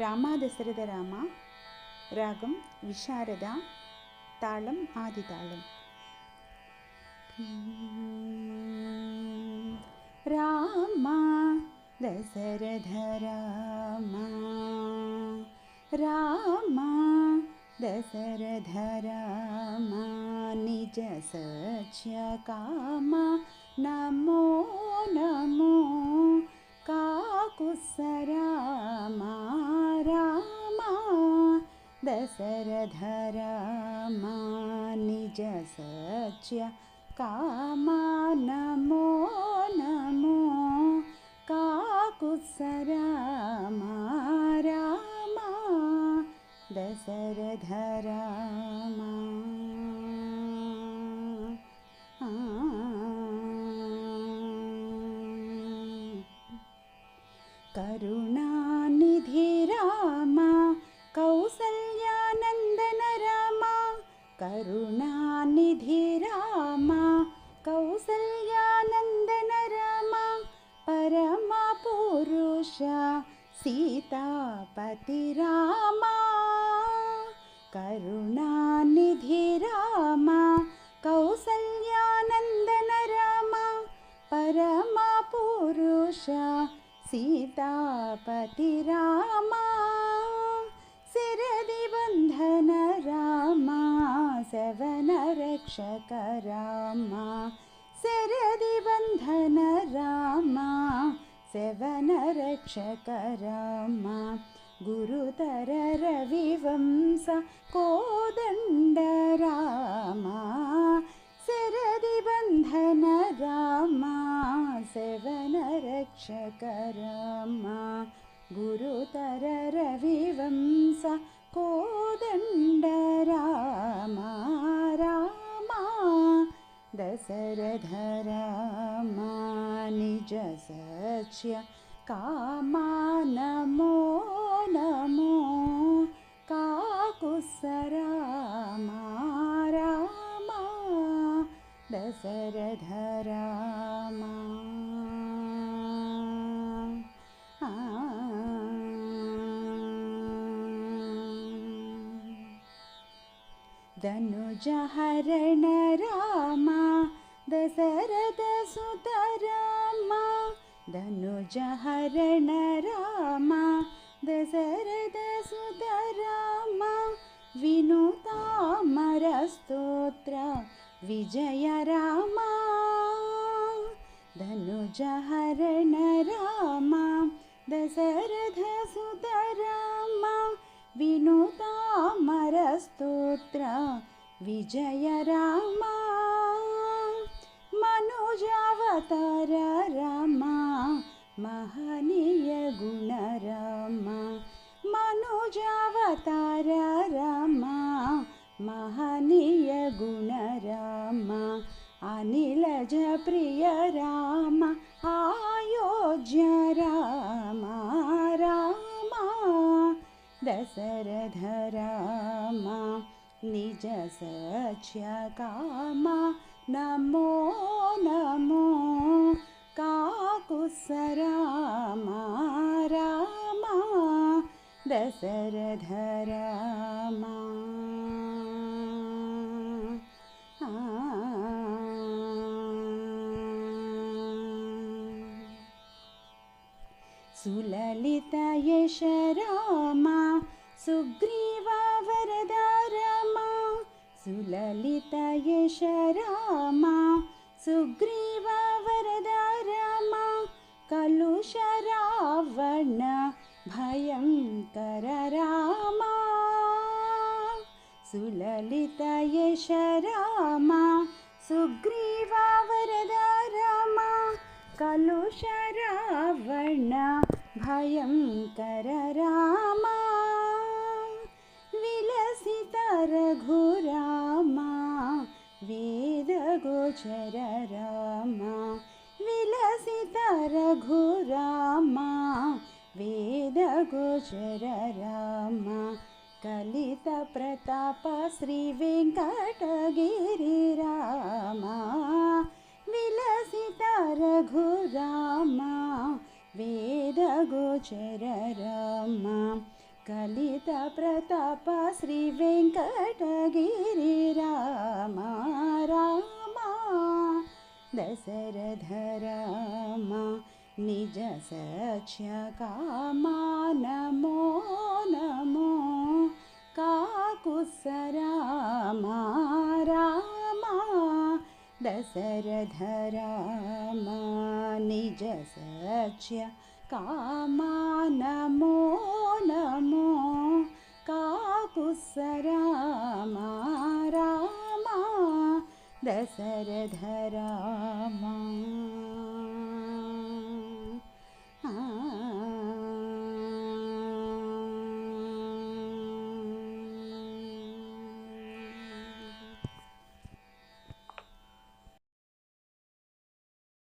रामा दशरथरामा रागं विशारदा तालम् आदितालम् रामा दशरथरामा रामा दशरथरामा निजसच्यकामा नमो नमो काकुसरामा रामा दशरथरामा निजसच्य कामा नमो नमो काकुसरामा रामा दशरथरामा करुणानिधि रामा कौसल्यानन्दन रामा करुणानिधि रामा कौसल्यानन्दन रामा परमपुरुष सीतापति रामा सीतापति रामा सिरदिबन्धन रामा सवनरक्षक रामा सिरदिबन्धन रामा सवनरक्षक रामा, गुरुतर रविवंस कोदण्ड रामा सिरदिबन्धन रामा सवनरक्षक निजसच्य कामा नमो। नमो काकुसरामा रामा। दशरथरामा। धनुजहरण रामा। दशरथसुत रामा धनुजहरण रामा दशरथसुत रामा विनुतामरस्तोत्र विजय रामा धनुजहरण रामा दशरथसुत रामा विनुतामरस्तोत्र विजय रामा मनुजावतार महनीय गुण रामा अनिलज प्रिय राम आयोज्य रामा रामा दशरथ रामा निजसच्य कामा नमो नमो काकुसरामा रामा रामा सुललित यश रामा सुग्रीवा वरदा रामा सुललित यश रामा सुग्रीवा वरदा रामा कलुष रावण भयङ्कर रामा सुललित यश रामा सुग्रीवा वरदा रामा कलुष रावण भयङ्कर रामा। विलसित रघुरामा वेदगोचर रामा। विलसित रघुरामा वेदगोचर रामा। कलितप्रताप श्रीवेङ्कटगिरि रामा विलसित रघुरामा वेदगोचर रामा कलितप्रताप श्रीवेङ्कटगिरि रामा रामा रामा निज कामा नमो नमो काकुत्स रामा रामा निज सच्य कामा नमो नमो काकुत्स रामा रामा